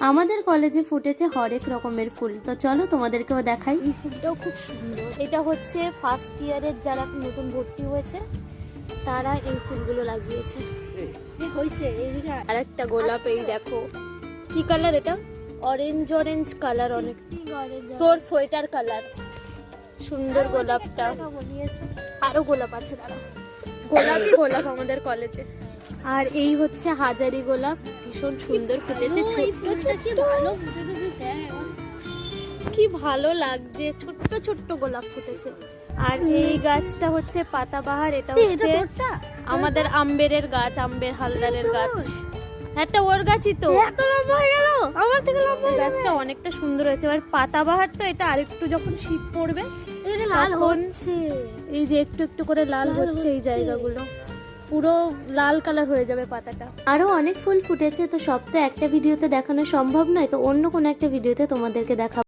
আমাদের কলেজে ফুটেছে হরেক রকমের ফুল। তো চলো তোমাদেরকেও দেখাই। এই ফুলটাও খুব সুন্দর। এটা হচ্ছে ফার্স্ট ইয়ারের যারা নতুন ভর্তি হয়েছে তারা এই ফুলগুলো লাগিয়েছে। হয়েছে আর একটা গোলাপ এই দেখো। কি কালার এটা? অরেঞ্জ অরেঞ্জ কালার অনেক। তোর সোয়েটার কালার সুন্দর গোলাপটা। আরও গোলাপ আছে দাঁড়া। গোলাপই গোলাপ আমাদের কলেজে। আর এই হচ্ছে হাজারি গোলাপ ভীষণ সুন্দর ফুটেছে কি ভালো। লাগছে ছোট্ট ছোট্ট গোলাপ ফুটেছে। আর এই গাছটা হচ্ছে পাতাবাহার এটা হচ্ছে আমাদের আম্বেরের গাছ আম্বের হালদারের গাছ। একটা ওর গাছই তো। আমার থেকে গাছটা অনেকটা সুন্দর হয়েছে। এবার পাতাবাহার তো এটা আরেকটু যখন শীত পড়বে লাল হচ্ছে। এই যে একটু একটু করে লাল হচ্ছে এই জায়গাগুলো। পুরো লাল কালার হয়ে যাবে পাতাটা। আরও অনেক ফুল ফুটেছে, তো সব তো একটা ভিডিওতে দেখানো সম্ভব নয়, তো অন্য কোনো একটা ভিডিওতে তোমাদেরকে দেখাবো।